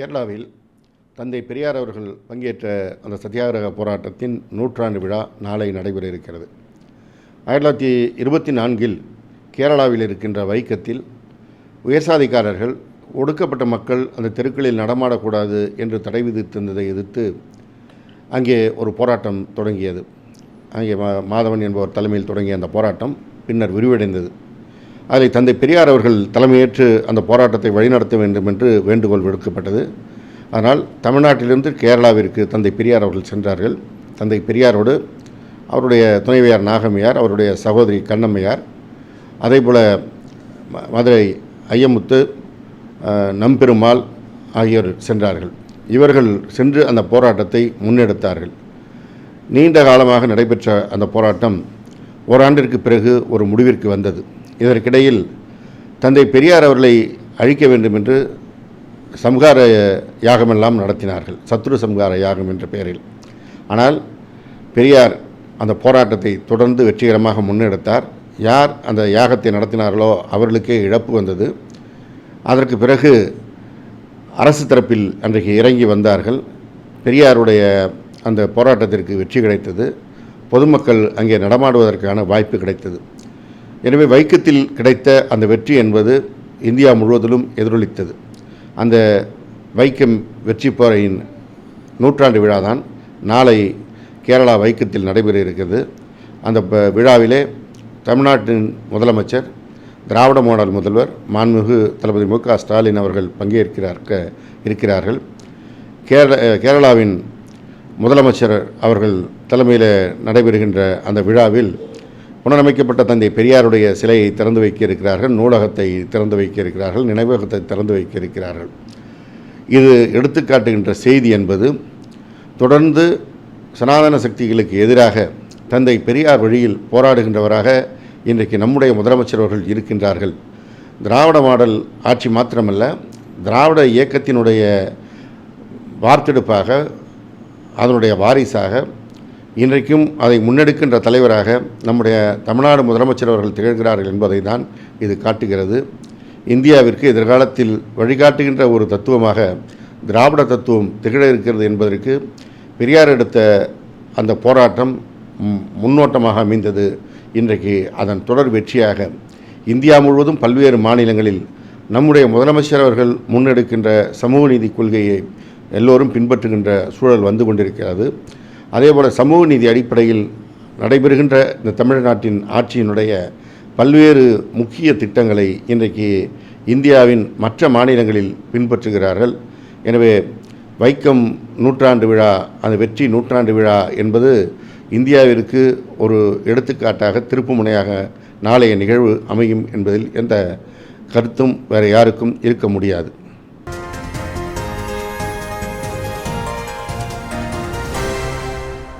கேரளாவில் தந்தை பெரியார் அவர்கள் பங்கேற்ற அந்த சத்தியாகிரக போராட்டத்தின் நூற்றாண்டு விழா நாளை நடைபெற இருக்கிறது. ஆயிரத்தி தொள்ளாயிரத்தி இருபத்தி நான்கில் கேரளாவில் இருக்கின்ற வைக்கத்தில் உயர்சாதிக்காரர்கள் ஒடுக்கப்பட்ட மக்கள் அந்த தெருக்களில் நடமாடக்கூடாது என்று தடை விதித்திருந்ததை எதிர்த்து அங்கே ஒரு போராட்டம் தொடங்கியது. அங்கே மா மாதவன் என்பவர் தலைமையில் தொடங்கிய அந்த போராட்டம் பின்னர் விரிவடைந்தது. அதில் தந்தை பெரியார் அவர்கள் தலைமையேற்று அந்த போராட்டத்தை வழிநடத்த வேண்டும் என்று வேண்டுகோள் விடுக்கப்பட்டது. ஆனால் தமிழ்நாட்டிலிருந்து கேரளாவிற்கு தந்தை பெரியார் அவர்கள் சென்றார்கள். தந்தை பெரியாரோடு அவருடைய துணைவியார் நாகம்மையார் அவருடைய சகோதரி கண்ணம்மையார் அதேபோல் மதுரை ஐயமுத்து நம்பெருமாள் ஆகியோர் சென்றார்கள். இவர்கள் சென்று அந்த போராட்டத்தை முன்னெடுத்தார்கள். நீண்ட காலமாக நடைபெற்ற அந்த போராட்டம் ஓராண்டிற்கு பிறகு ஒரு முடிவிற்கு வந்தது. இதற்கிடையில் தந்தை பெரியார் அவர்களை அழிக்க வேண்டும் என்று சம்ஹார யாகமெல்லாம் நடத்தினார்கள். சத்ரு சம்ஹார யாகம் என்ற பெயரில். ஆனால் பெரியார் அந்த போராட்டத்தை தொடர்ந்து வெற்றிகரமாக முன்னெடுத்தார். யார் அந்த யாகத்தை நடத்தினார்களோ அவர்களுக்கே இழப்பு வந்தது. அதற்கு பிறகு அரசு தரப்பில் அன்றைக்கு இறங்கி வந்தார்கள். பெரியாருடைய அந்த போராட்டத்திற்கு வெற்றி கிடைத்தது. பொதுமக்கள் அங்கே நடமாடுவதற்கான வாய்ப்பு கிடைத்தது. எனவே வைக்கத்தில் கிடைத்த அந்த வெற்றி என்பது இந்தியா முழுவதிலும் எதிரொலித்தது. அந்த வைக்கம் வெற்றி போரையின் நூற்றாண்டு விழாதான் நாளை கேரளா வைக்கத்தில் நடைபெற இருக்கிறது. அந்த ப- விழாவிலே தமிழ்நாட்டின் முதலமைச்சர் திராவிட மாடல் முதல்வர் மாண்புமிகு தளபதி மு. க. ஸ்டாலின் அவர்கள் பங்கேற்கிறார்க்க இருக்கிறார்கள். கேரள கேரளாவின் முதலமைச்சர் அவர்கள் தலைமையில் நடைபெறுகின்ற அந்த விழாவில் புனரமைக்கப்பட்ட தந்தை பெரியாருடைய சிலையை திறந்து வைக்க இருக்கிறார்கள் நூலகத்தை திறந்து வைக்க இருக்கிறார்கள் நினைவகத்தை திறந்து வைக்க இருக்கிறார்கள் இது எடுத்துக்காட்டுகின்ற செய்தி என்பது தொடர்ந்து சனாதன சக்திகளுக்கு எதிராக தந்தை பெரியார் வழியில் போராடுகின்றவராக இன்றைக்கு நம்முடைய முதலமைச்சர்வர்கள் இருக்கின்றார்கள். திராவிட மாடல் ஆட்சி மாத்திரமல்ல திராவிட இயக்கத்தினுடைய வார்த்தெடுப்பாக அதனுடைய வாரிசாக இன்றைக்கும் அதை முன்னெடுக்கின்ற தலைவராக நம்முடைய தமிழ்நாடு முதலமைச்சர் அவர்கள் திகழ்கிறார்கள் என்பதை தான் இது காட்டுகிறது. இந்தியாவிற்கு எதிர்காலத்தில் வழிகாட்டுகின்ற ஒரு தத்துவமாக திராவிட தத்துவம் திகழ இருக்கிறது என்பதற்கு பெரியார் எடுத்த அந்த போராட்டம் முன்னோட்டமாக அமைந்தது. இன்றைக்கு அதன் தொடர் வெற்றியாக இந்தியா முழுவதும் பல்வேறு மாநிலங்களில் நம்முடைய முதலமைச்சர் அவர்கள் முன்னெடுக்கின்ற சமூக நீதி கொள்கையை எல்லோரும் பின்பற்றுகின்ற சூழல் வந்து கொண்டிருக்கிறது. அதேபோல் சமூக நீதி அடிப்படையில் நடைபெறுகின்ற இந்த தமிழ்நாட்டின் ஆட்சியினுடைய பல்வேறு முக்கிய திட்டங்களை இன்றைக்கு இந்தியாவின் மற்ற மாநிலங்களில் பின்பற்றுகிறார்கள். எனவே வைக்கம் நூற்றாண்டு விழா அந்த வெற்றி நூற்றாண்டு விழா என்பது இந்தியாவிற்கு ஒரு எடுத்துக்காட்டாக திருப்புமுனையாக நாளைய நிகழ்வு அமையும் என்பதில் எந்த கருத்தும் வேறு யாருக்கும் இருக்க முடியாது.